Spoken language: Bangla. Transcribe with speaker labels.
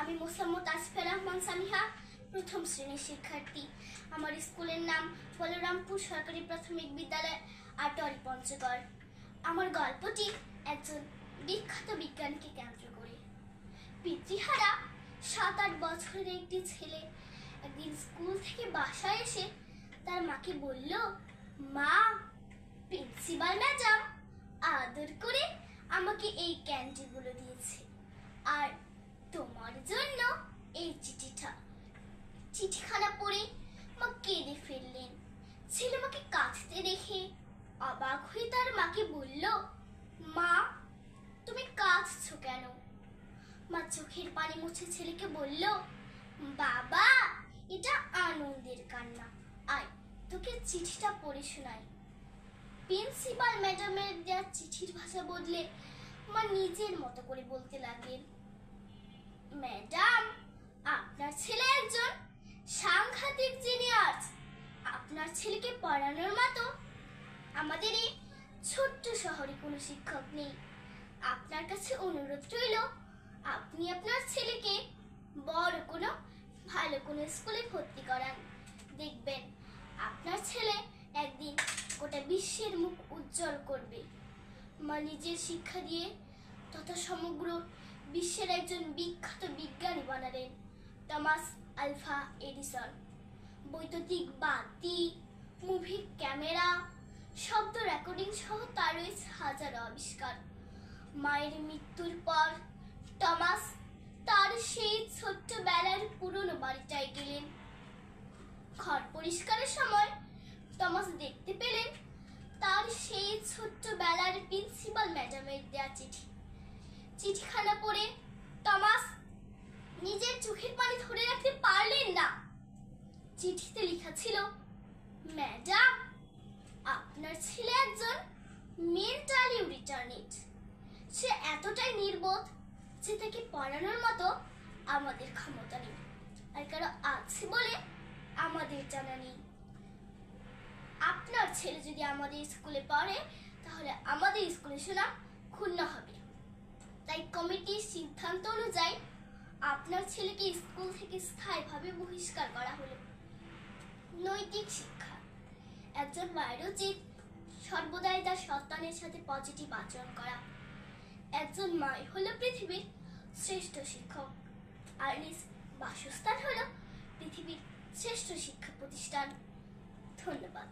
Speaker 1: আমি মোসাম্মদ আসফা রহমান সামিহা, প্রথম শ্রেণির শিক্ষার্থী। আমার স্কুলের নাম বলরামপুর সরকারি প্রাথমিক বিদ্যালয় আটোয়ারি পঞ্চগড়। আমার গল্পটি একজন বিখ্যাত বিজ্ঞানকে কেন্দ্র করে। পিতৃহারা সাত আট বছরের একটি ছেলে একদিন স্কুল থেকে বাসায় এসে তার মাকে বলল, মা, প্রিন্সিপাল ম্যাডাম আদর করে আমাকে এই ক্যান্ডিগুলো দিয়েছে। আর তোমার জন্য এই চিঠিটা চিঠিখানা পড়ে মা কেঁদে ফেললেন ছেলে মাকে কাঁদতে দেখে অবাক হয়ে তার মাকে বলল, মা, তুমি কাঁদছো কেন? মা চোখের পানি মুছে ছেলেকে বলল, বাবা, এটা আনন্দের কান্না। আয়, তোকে চিঠিটা পড়ে শোনাই। প্রিন্সিপাল ম্যাডামের দেওয়া চিঠির ভাষা বদলে মা নিজের মতো করে বলতে লাগলেন, ম্যাডাম, আপনার ছেলে একজন সাংঘাতিক জিনিয়াস আপনার ছেলেকে পড়ানোর মতো আমাদের এই ছোট্ট শহরে কোনো শিক্ষক নেই। আপনার কাছে অনুরোধ রইল, আপনি আপনার ছেলেকে বড় কোনো, ভালো কোনো স্কুলে ভর্তি করান। দেখবেন, আপনার ছেলে একদিন গোটা বিশ্বের মুখ উজ্জ্বল করবে। মা নিজের শিক্ষা দিয়ে তথা সমগ্র বিশ্বের একজন বিখ্যাত বিজ্ঞানী বানালেন, টমাস আলফা এডিসন। বৈদ্যুতিক বাতি রয়েছে হাজারো আবিষ্কার। মায়ের মৃত্যুর পর টমাস তার সেই ছোট্ট বেলার পুরনো বাড়িটায় গেলেন। ঘর পরিষ্কারের সময় টমাস দেখতে পেলেন তার সেই ছোট্ট বেলার প্রিন্সিপাল ম্যাডামের দেয়া চিঠি। চিঠিখানা পড়ে টমাস নিজের চোখের পানি ধরে রাখতে পারলেন না। চিঠিতে লেখা ছিল, ম্যাডাম, আপনার ছেলে একজন মেন্টালি রিটার্নেড সে এতটাই নির্বোধ যে তাকে পড়ানোর মতো আমাদের ক্ষমতা নেই, আর কারও আছে বলে আমাদের জানা নেই। আপনার ছেলে যদি আমাদের স্কুলে পড়ে, তাহলে আমাদের স্কুলে শোনা ক্ষুণ্ণ হবে। তাই কমিটির সিদ্ধান্ত অনুযায়ী আপনার ছেলেকে স্কুল থেকে স্থায়ীভাবে বহিষ্কার করা হলো। নৈতিক শিক্ষা। একজন মায়ের সর্বদাই তার সন্তানের সাথে পজিটিভ আচরণ করা। একজন মাই হলো পৃথিবীর শ্রেষ্ঠ শিক্ষক। আর নিজ বাসস্থান হলো পৃথিবীর শ্রেষ্ঠ শিক্ষা প্রতিষ্ঠান। ধন্যবাদ।